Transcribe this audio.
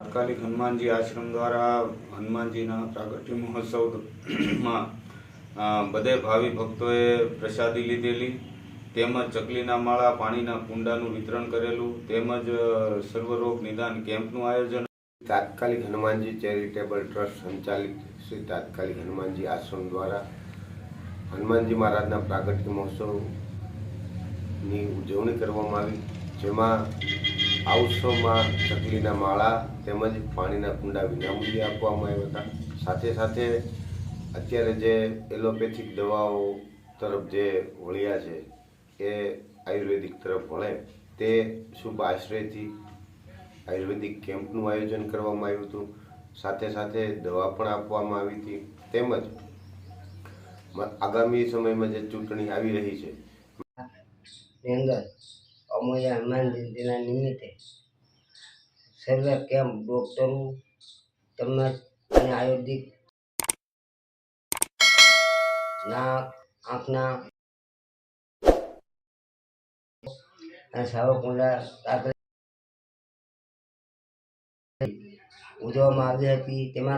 તાત્કાલિક હનુમાનજી આશ્રમ દ્વારા હનુમાનજીના પ્રાગટ્ય મહોત્સવમાં બધે ભાવિ ભક્તોએ પ્રસાદી લીધેલી, તેમજ ચકલીના માળા, પાણીના કુંડાનું વિતરણ કરેલું, તેમજ સર્વરોગ નિદાન કેમ્પનું આયોજન. તાત્કાલિક હનુમાનજી ચેરિટેબલ ટ્રસ્ટ સંચાલિત શ્રી તાત્કાલિક હનુમાનજી આશ્રમ દ્વારા હનુમાનજી મહારાજના પ્રાગટ્ય મહોત્સવની ઉજવણી કરવામાં આવી, જેમાં આ ઉત્સવમાં ચકલીના માળા તેમજ પાણીના કુંડા વિનામૂલ્યે આપવામાં આવ્યા હતા. સાથે સાથે અત્યારે જે એલોપેથિક દવાઓ તરફ જે વળ્યા છે, એ આયુર્વેદિક તરફ વળે, તે શુભ આશ્રયથી આયુર્વેદિક કેમ્પનું આયોજન કરવામાં આવ્યું હતું. સાથે સાથે દવા પણ આપવામાં આવી હતી. તેમજ આગામી સમયમાં જે ચૂંટણી આવી રહી છે અમૂલ્ય હનુમાન જયંતિના નિમિત્તે સર્વે કેમ્પ ડોક્ટરો તેમજ અને આયુર્વેદિક નાક આંખના સાવરકુંડલા તાત્કાલિક ઉજવવામાં આવી હતી. તેમાં